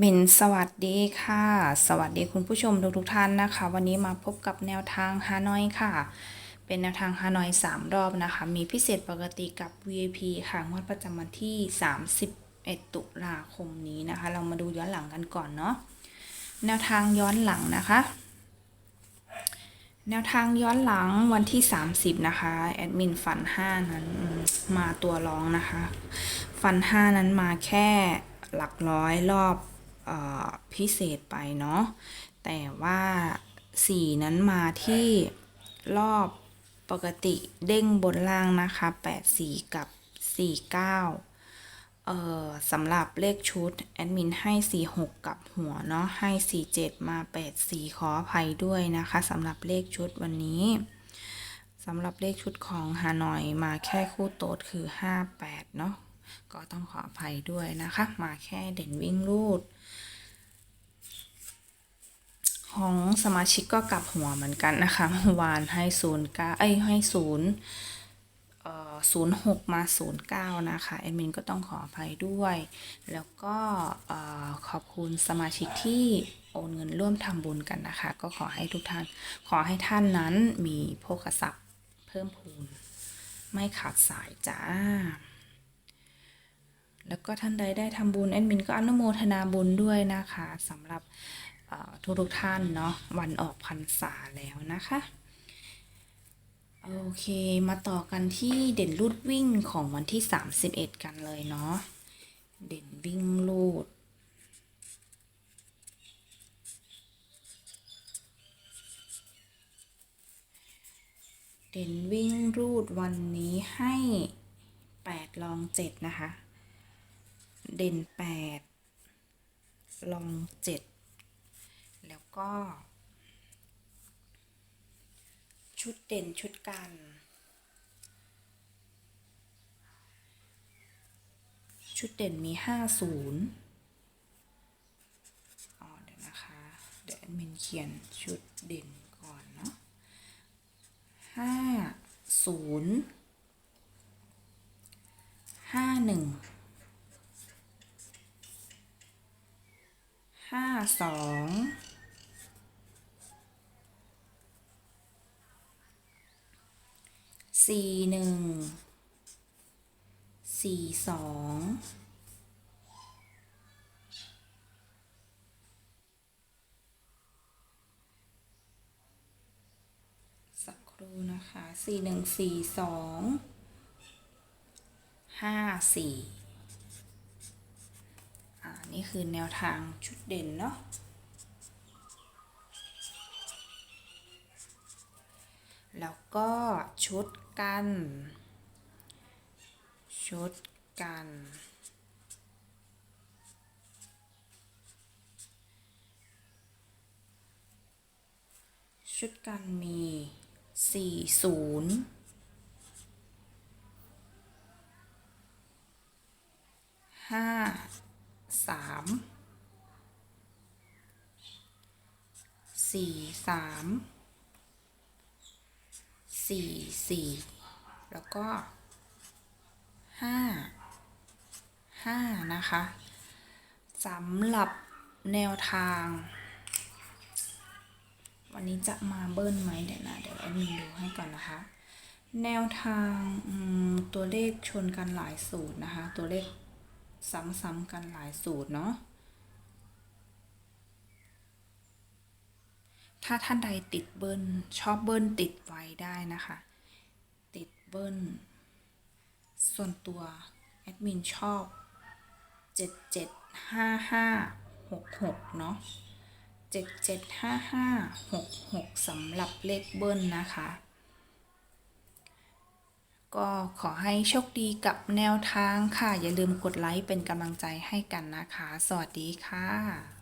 เมนสวัสดีค่ะ สวัสดีคุณผู้ชมทุกทุกท่านนะคะ วันนี้มาพบกับแนวทางฮานอยค่ะ เป็นแนวทางฮานอย3 รอบนะคะ มีพิเศษปกติกับ VIP ค่ะงวดประจำวันที่ 31 ตุลาคมนี้นะคะ เรามาดูย้อนหลังกันก่อนเนาะแนวทางย้อนหลังนะคะ แนวทางย้อนหลังวันที่ 30 นะคะแอดมินฟัน5นั้นมาตัวรองนะคะ ฟัน5นั้นมาแค่หลักร้อยรอบ พิเศษไปเนาะแต่ว่า 4 นั้นมาที่รอบปกติเด้งบนล่างนะคะ 84 กับ 49เอ่อสำหรับเลขชุด แอดมินให้ 46 กับหัวเนาะให้ 47 มา 84 ขออภัยด้วยนะคะสำหรับเลขชุดวันนี้สำหรับเลขชุดของฮานอยมาแค่คู่โต๊ดคือ 58 เนาะ ก็ต้องขออภัยด้วยนะคะ มาแค่เด่นวิ่งรูด ของสมาชิกก็กลับหัวเหมือนกันนะคะเมื่อวานให้ศูนย์เก้าเอ้ยให้ศูนย์ศูนย์หกมาศูนย์เก้านะคะแอดมินก็ต้องขออภัยด้วย แล้วก็เอ่อขอบคุณสมาชิกที่โอนเงินร่วมทำบุญกันนะคะ ก็ขอให้ทุกท่าน ขอให้ท่านนั้นมีโภคทรัพย์เพิ่มพูน ไม่ขาดสายจ้า แล้วก็ท่านใดได้ทำบุญแอดมินก็อนุโมทนาบุญด้วยนะคะสำหรับทุกทุกท่านเนาะวันออกพรรษาแล้วนะคะโอเคมาต่อกันที่เด่นลูดวิ่งของวันที่ 31 กันเลยเนาะเด่นวิ่งลูดเด่นวิ่งรูดวันนี้ให้ 8 ลอง 7 นะคะ เด่น8ลอง7แล้วก็ ชุดเด่นชุดกันชุดเด่นมีห้าศูนย์อ๋อเดี๋ยวนะคะ เดี๋ยวแอดมินเขียนชุดเด่นก่อนเนาะห้าศูนย์ห้าหนึ่ง ห้าสองสี่หนึ่งสี่สองสักครู่นะคะสี่หนึ่งสี่สองห้าสี่ นี่คือแนวทางชุดเด่นเนาะแล้วก็ชุดกัน ชุดกัน ชุดกันมีสี่ศูนย์ห้า สามสี่สามสี่สี่แล้วก็ห้าห้านะคะสำหรับแนวทาง วันนี้จะมาเบิ้ลไหมเดี๋ยวนะ เดี๋ยวแอดมินดูให้ก่อนนะคะ แนวทางตัวเลขชนกันหลายสูตรนะคะ ตัวเลข ซ้ำๆกันหลายสูตรเนาะถ้าท่านใดติดเบิ้ลชอบเบิ้ลติดไว้ได้นะคะ ติดเบิ้ลส่วนตัวแอดมินชอบ 7 7 5 5 6 6 เนาะ 7 7 5 5 6 6สำหรับเลขเบิ้ลนะคะ ก็ขอให้โชคดีกับแนวทางค่ะ อย่าลืมกดไลค์เป็นกำลังใจให้กันนะคะ สวัสดีค่ะ